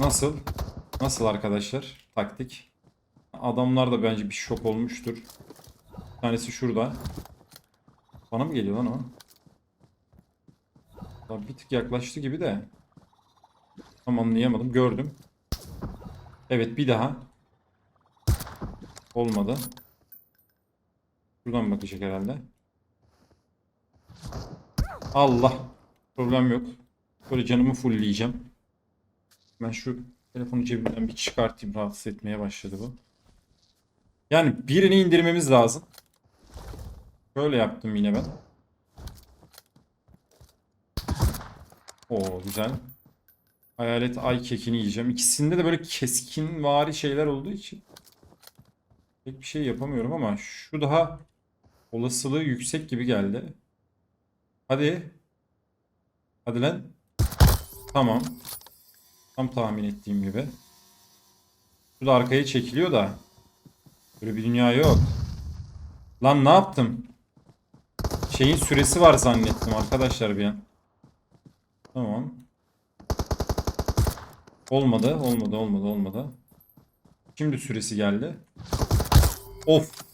Nasıl? Nasıl arkadaşlar? Taktik. Adamlar da bence bir şok olmuştur. Bir tanesi şurada. Bana mı geliyor lan o? Daha bir tık yaklaştı gibi de. Tam anlayamadım. Gördüm. Evet bir daha. Olmadı. Şuradan bakacak herhalde. Allah. Problem yok. Böyle canımı fullleyeceğim. Ben şu telefonu cebimden bir çıkartayım. Rahatsız etmeye başladı bu. Yani birini indirmemiz lazım. Böyle yaptım yine ben. Oo güzel. Hayalet ay kekini yiyeceğim. İkisinde de böyle keskin vari şeyler olduğu için pek bir şey yapamıyorum ama şu daha olasılığı yüksek gibi geldi. Hadi. Hadi lan. Tamam. Tam tahmin ettiğim gibi. Şu da arkaya çekiliyor da. Böyle bir dünya yok. Lan ne yaptım? Şeyin süresi var zannettim arkadaşlar bir an. Tamam. Olmadı, olmadı, olmadı, olmadı. Şimdi süresi geldi. Of.